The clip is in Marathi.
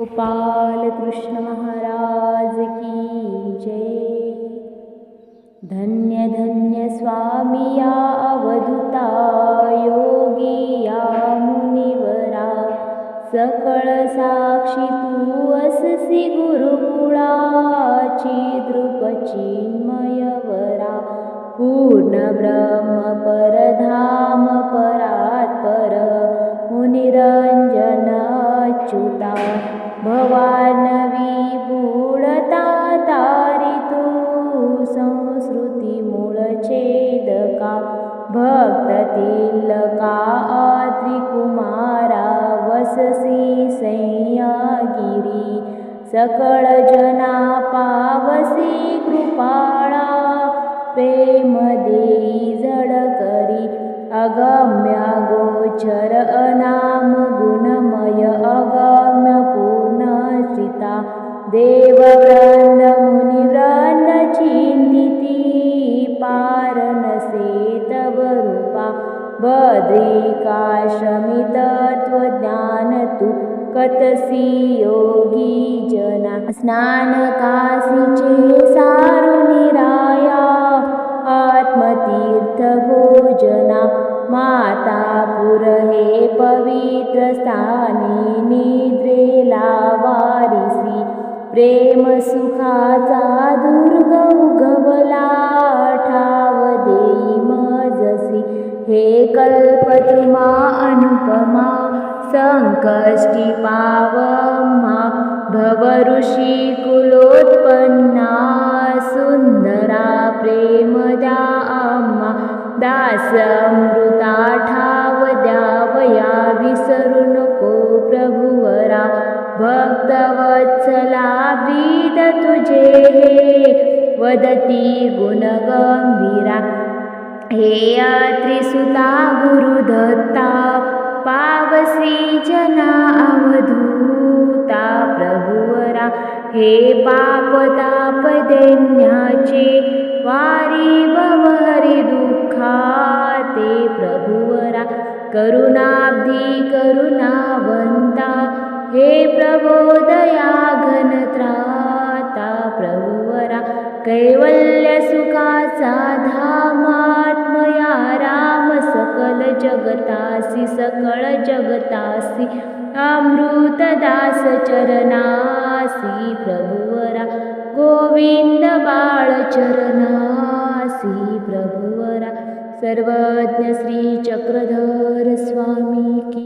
गोपाल कृष्ण महाराज की जय। धन्य धन्य स्वामी या अवधुता योगी या मुनिवरा। सकळ साक्षी तू अससी गुरुकुळाची दृपचिन्मयवरा। पूर्ण ब्रह्म परधाम परात् पर मुनिरंजन अच्युता भवानवीपूर्णता तारितु संस्कृतिमूल चेदका भक्त तिलका आद्रिकुमारा वससि संयगिरि सकलजना पावसि कृपाला प्रेमदे जडकरी अगम्या गोचर अना देवव्रन्थं निव्रन्न चिन्तिती पारणसे तवरूपा बद्रिकाश्रमितत्त्वज्ञान तु कतसि योगी जना। स्नानकासि चे सारुनिराया आत्मतीर्थभोजना माता पुरहे पवित्रस्थाने प्रेमसुखाचा दुर्गं गबलावदे मजसि। हे कल्पतुमा अनुपमा सङ्कष्टि मा वम्मा सुन्दरा प्रेमदा अम्मा दासम् भक्तवत्सला तुझे हे वदती गुणगंभीरा. हे त्रिसुता गुरुदत्ता पावसी जना अवधूता प्रभुवरा. हे पापतापदैन्याचे वारी भवहरी दुःखा ते प्रभुवरा. करुणाब्धी करुणावंता हे प्रबोदया घनत्राता प्रभुवरा कैवल्य सुखाचा धामात्मया राम सकल जगतासी सकळ जगतासी अमृतदास चरणासी प्रभुवरा गोविंद बाळ चरणासी प्रभुवरा सर्वज्ञ श्री चक्रधर स्वामी की